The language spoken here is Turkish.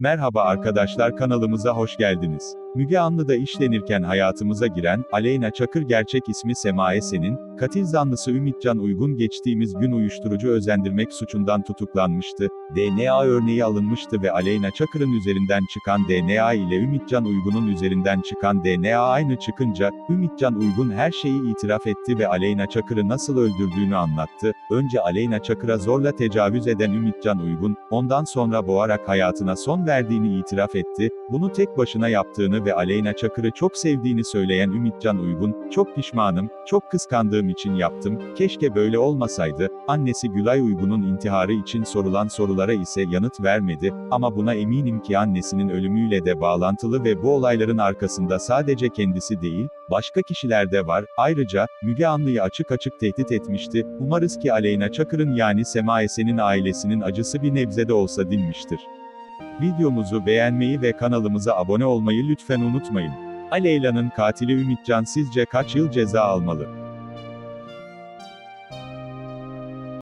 Merhaba arkadaşlar kanalımıza hoş geldiniz. Müge Anlı'da işlenirken hayatımıza giren, Aleyna Çakır gerçek ismi Sema Esen'in, katil zanlısı Ümitcan Uygun geçtiğimiz gün uyuşturucu özendirmek suçundan tutuklanmıştı. DNA örneği alınmıştı ve Aleyna Çakır'ın üzerinden çıkan DNA ile Ümitcan Uygun'un üzerinden çıkan DNA aynı çıkınca, Ümitcan Uygun her şeyi itiraf etti ve Aleyna Çakır'ı nasıl öldürdüğünü anlattı. Önce Aleyna Çakır'a zorla tecavüz eden Ümitcan Uygun, ondan sonra boğarak hayatına son verdiğini itiraf etti. Bunu tek başına yaptığını ve Aleyna Çakır'ı çok sevdiğini söyleyen Ümitcan Uygun, çok pişmanım, çok kıskandığım için yaptım, keşke böyle olmasaydı. Annesi Gülay Uygun'un intiharı için sorulan sorulara ise yanıt vermedi, ama buna eminim ki annesinin ölümüyle de bağlantılı ve bu olayların arkasında sadece kendisi değil, başka kişiler de var. Ayrıca, Müge Anlı'yı açık açık tehdit etmişti. Umarız ki Aleyna Çakır'ın yani Sema Esen'in ailesinin acısı bir nebzede olsa dinmiştir. Videomuzu beğenmeyi ve kanalımıza abone olmayı lütfen unutmayın. Aleyla'nın katili Ümitcan sizce kaç yıl ceza almalı?